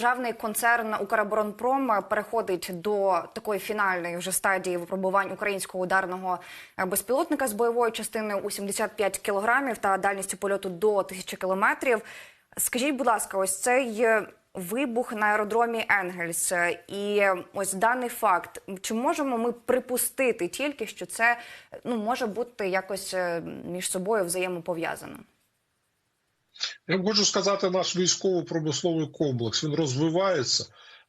Державний концерн Укроборонпром переходить до такої фінальної вже стадії випробувань українського ударного е, безпілотника з бойовою частиною у 75 кілограмів та дальністю польоту до 1000 кілометрів. Скажіть, будь ласка, ось цей е, вибух на аеродромі Енгельс е, і ось даний факт. Чи можемо ми припустити тільки, що це ну може бути якось між собою взаємопов'язано? Я вам хочу сказати, наш військово-промисловий комплекс він розвивається.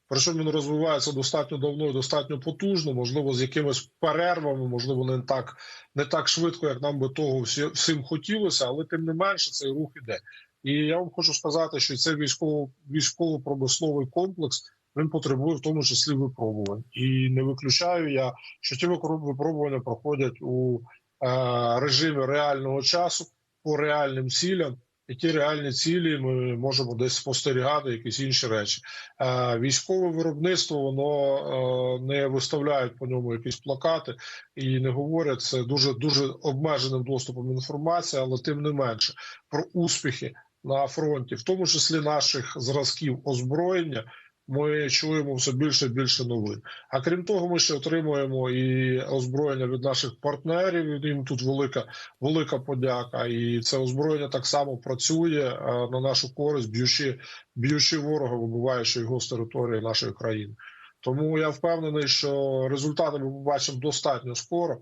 Причому він розвивається достатньо давно і достатньо потужно, можливо, з якимись перервами, можливо, не так не так швидко, як нам би того всі, всім хотілося, але тим не менше цей рух іде. І я вам хочу сказати, що цей військово військово-промисловий комплекс він потребує в тому числі випробувань. І не виключаю я, що ті випробування проходять у е, режимі реального часу по реальним цілям. І ті реальні цілі ми можемо десь спостерігати, якісь інші речі. Е, військове виробництво воно е, не виставляють по ньому якісь плакати і не говорять це дуже дуже обмеженим доступом інформації, але тим не менше про успіхи на фронті, в тому числі наших зразків озброєння. Ми чуємо все більше і більше новин. А крім того, ми ще отримуємо і озброєння від наших партнерів. Їм тут велика велика подяка. І це озброєння так само працює е, на нашу користь, б'ючи б'ючи ворога, вибиваючи його з території нашої країни. Тому я впевнений, що результати ми побачимо достатньо скоро,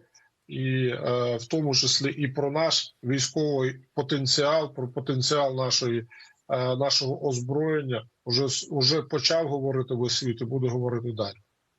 і е, в тому числі і про наш військовий потенціал, про потенціал нашої. Е, Нашого озброєння вже вже почав говорити в світ буде говорити далі.